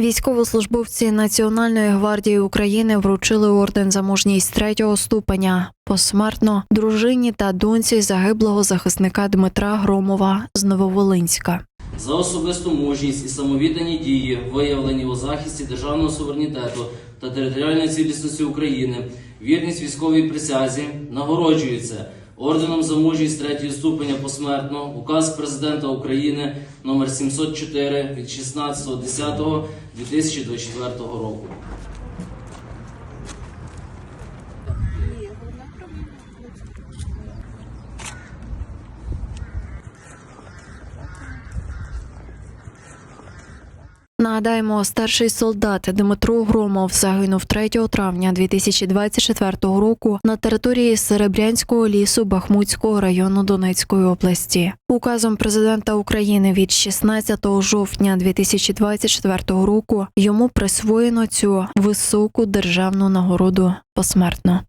Військовослужбовці Національної гвардії України вручили орден за мужність третього ступеня посмертно дружині та доньці загиблого захисника Дмитра Громова з Нововолинська. за особисту мужність і самовіддані дії, виявлені у захисті державного суверенітету та територіальної цілісності України, вірність військовій присязі, нагороджується орденом за мужність третього ступеня посмертно, указ президента України номер 704 від 16.10.2024 року. Нагадаємо, старший солдат Дмитро Громов загинув 3 травня 2024 року на території Серебрянського лісу Бахмутського району Донецької області. Указом президента України від 16 жовтня 2024 року йому присвоєно цю високу державну нагороду посмертно.